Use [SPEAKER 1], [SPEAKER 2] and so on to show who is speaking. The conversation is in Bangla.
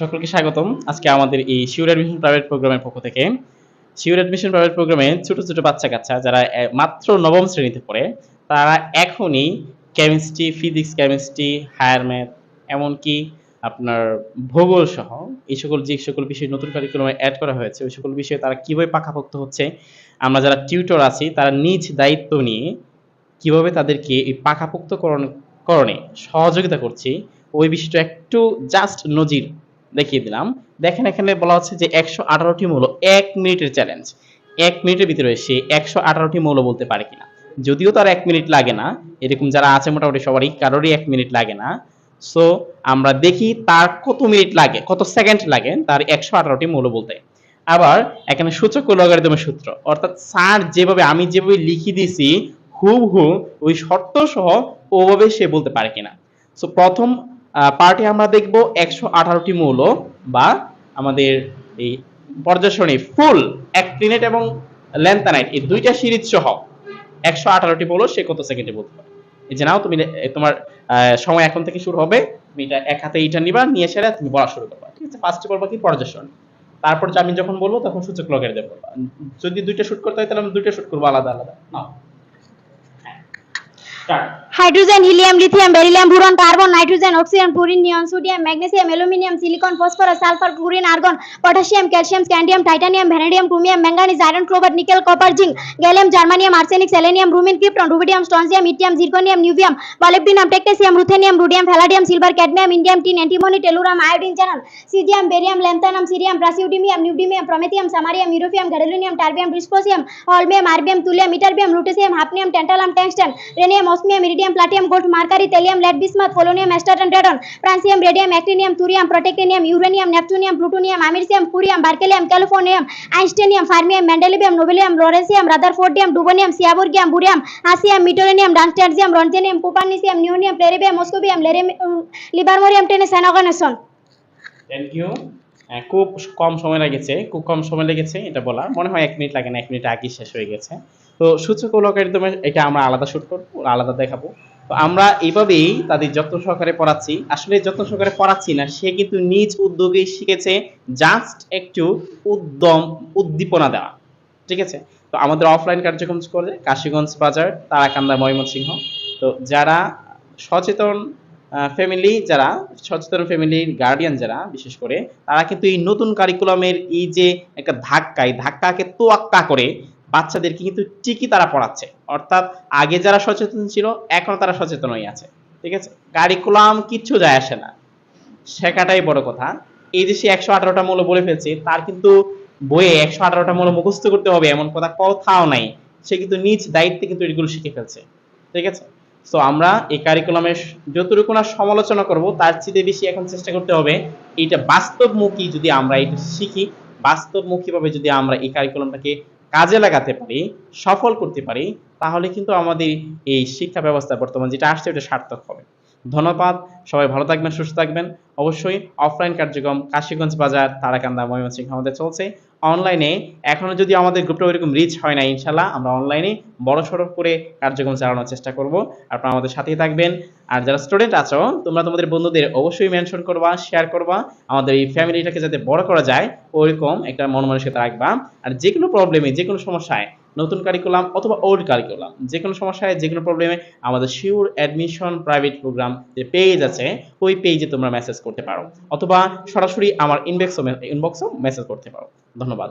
[SPEAKER 1] সকলকে স্বাগতম। আজকে আমাদের এই শিওর অ্যাডমিশন প্রাইভেট প্রোগ্রামের পক্ষ থেকে। শিওর অ্যাডমিশন প্রাইভেট প্রোগ্রামে ছোট ছোট বাচ্চা কাচ্চা যারা মাত্র নবম শ্রেণীতে পড়ে, তারা এখনই chemistry physics chemistry higher math এমনকি আপনার ভূগোল সহ এই সকল যে সকল বিষয় নতুন কারিকুলামে অ্যাড করা হয়েছে, ওই সকল বিষয়ে তারা কীভাবে পাকাপোক্ত হচ্ছে, আমরা যারা টিউটর আছি, তারা নিজ দায়িত্ব নিয়ে কীভাবে তাদেরকে এই পাকাপোক্তকরণ করণে সহযোগিতা করছি, ওই বিষয়টা একটু জাস্ট নজির দেখিয়ে দিলাম। দেখেন এখানে বলা হচ্ছে যে একশো আঠারোটি মৌল এক মিনিটের চ্যালেঞ্জ এক মিনিটের ভিতরে সে একশো আঠারোটি মৌল বলতে পারে কিনা। যদিও তার এক মিনিট লাগে না, এরকম যারা আছে মোটামুটি সবারই, কারোরই এক মিনিট লাগে না। সো আমরা দেখি তার কত মিনিট লাগে, কত সেকেন্ড লাগে তার একশো আঠারোটি মৌল বলতে। আবার এখানে সূচক লগারিদমের সূত্র, অর্থাৎ স্যার যেভাবে আমি যেভাবে লিখে দিয়েছি হু ওই শর্ত সহ ওভাবে সে বলতে পারে কিনা। সো প্রথম পার্টে আমরা দেখব একশো আঠারোটি মৌল বা আমাদের এই পর্যায়সরণী ফুল অ্যাক্টিনেট এবং ল্যান্থানাইট এই দুইটা সিরিজ সহ একশো আঠারোটি মৌল সে কত সেকেন্ডে বলতে পারে? এই যে নাও, তুমি তোমার সময় এখন থেকে শুরু হবে, তুমি এটা এক হাতে এইটা নিবা, নিয়ে সেরে তুমি বলা শুরু করবা, ঠিক আছে? ফার্স্টে বলবা কি? পর্যায়সরণী তারপর আমি যখন বলব, তখন সূচক লগের দেবো যদি দুইটা শুট করতে হয়, তাহলে আমি দুইটা শুট করব, আলাদা আলাদা। নাও.
[SPEAKER 2] Hydrogen helium lithium beryllium boron carbon nitrogen oxygen fluorine neon sodium magnesium aluminium silicon phosphorus sulphur chlorine argon potassium calcium scandium titanium vanadium chromium manganese iron cobalt nickel copper zinc gallium germanium arsenic selenium bromine krypton rubidium strontium yttrium zirconium niobium molybdenum technetium ruthenium rhodium palladium silver cadmium indium tin antimony tellurium iodine journal caesium barium lanthanum cerium praseodymium neodymium promethium samarium europium gadolinium terbium dysprosium holmium erbium thulium ytterbium lutetium hafnium tantalum tungsten rhenium osmium, iridium, platinum, gold, mercury, thallium, lead, bismuth, polonium, astatine, radon, francium, radium, actinium, thorium, protactinium, uranium, neptunium, plutonium, americium, curium, berkelium, californium, einsteinium, fermium, mendelium, nobelium, lawrenceum, rutherfordium, dubonium, siaburgium, burium, asium, meteorium, danstantium, rontgenium, copernicium, neonium, pleribium, moscovium, livermorium, tennis
[SPEAKER 1] and organism. Thank you. খুব কম সময় লেগেছে খুব কম সময় লেগেছে এটা বলা মনে হয় এক মিনিট লাগে না এক মিনিট আগে শেষ হয়ে গেছে তো সূচক ও এটা আমরা আলাদা শুট করব আলাদা দেখাবো। তো আমরা এইভাবেই তাদের যত্ন সহকারে পড়াচ্ছি। আসলে যত্ন সহকারে পড়াচ্ছি না, সে কিন্তু নিজ উদ্যোগেই শিখেছে জাস্ট একটু উদ্যম, উদ্দীপনা দেওয়া। ঠিক আছে? তো আমাদের অফলাইন কার্যক্রম করে কাশীগঞ্জ বাজার, তারাকান্দা, ময়মনসিংহ। তো যারা সচেতন ফ্যামিলি যারা সচেতন ফ্যামিলির গার্ডিয়ান যারা, বিশেষ করে, তারা কিন্তু এই নতুন কারিকুলামের এই যে একটা ধাক্কা এই ধাক্কাকে তোয়াক্কা করে বাচ্চাদেরকে কিন্তু ঠিকই তারা পড়াচ্ছে। অর্থাৎ আগে যারা সচেতন ছিল, এখন তারা সচেতন হয়ে আছে। ঠিক আছে? কারিকুলাম কিচ্ছু যায় আসে না। শেখাটাই বড় কথা। এই যে সে একশো আঠারোটা মূল্য বলে ফেলছে, তার কিন্তু বইয়ে একশো আঠারোটা মূল্য মুখস্থ করতে হবে, এমন কথা কোথাও নাই। সে কিন্তু নিজ দায়িত্বে কিন্তু এগুলো শিখে ফেলছে। ঠিক আছে? তো আমরা এই কারিকুলামের যতটুকু না সমালোচনা করব, তার চেয়ে বেশি এখন চেষ্টা করতে হবে এটা বাস্তবমুখী যদি আমরা এটা শিখি, বাস্তবমুখীভাবে যদি আমরা এই কারিকুলামটাকে কাজে লাগাতে পারি, সফল করতে পারি, তাহলে কিন্তু আমাদের এই শিক্ষা ব্যবস্থা বর্তমান যেটা আসছে ওটা সার্থক হবে। ধন্যবাদ, সবাই ভালো থাকবেন, সুস্থ থাকবেন। অবশ্যই অফলাইন কার্যক্রম, কাশীগঞ্জ বাজার, তারাকান্দা, ময়মনসিংহ আমাদের চলছে। অনলাইনে এখনও যদি আমাদের গ্রুপটা ওইরকম রিচ হয় না ইনশাল্লাহ আমরা অনলাইনে বড় সড়ক করে কার্যক্রম চালানোর চেষ্টা করব। আপনারা আমাদের সাথেই থাকবেন। আর যারা স্টুডেন্ট আছো, তোমরা তোমাদের বন্ধুদের অবশ্যই মেনশন করবা শেয়ার করবা। আমাদের এই ফ্যামিলিটাকে যাতে বড় করা যায় ওইরকম একটা মন মানসিকতা রাখবা। আর যে কোনো প্রবলেমে যে কোনো সমস্যায় নতুন কারিকুলাম অথবা ওল্ড কারিকুলাম যে কোনো সমস্যায় যে কোনো প্রবলেমে আমাদের শিওর অ্যাডমিশন প্রাইভেট প্রোগ্রাম যে পেজ আছে, ওই পেজে তোমরা মেসেজ করতে পারো। অথবা সরাসরি আমার ইনবক্সও ইনবক্সও মেসেজ করতে পারো। ধন্যবাদ।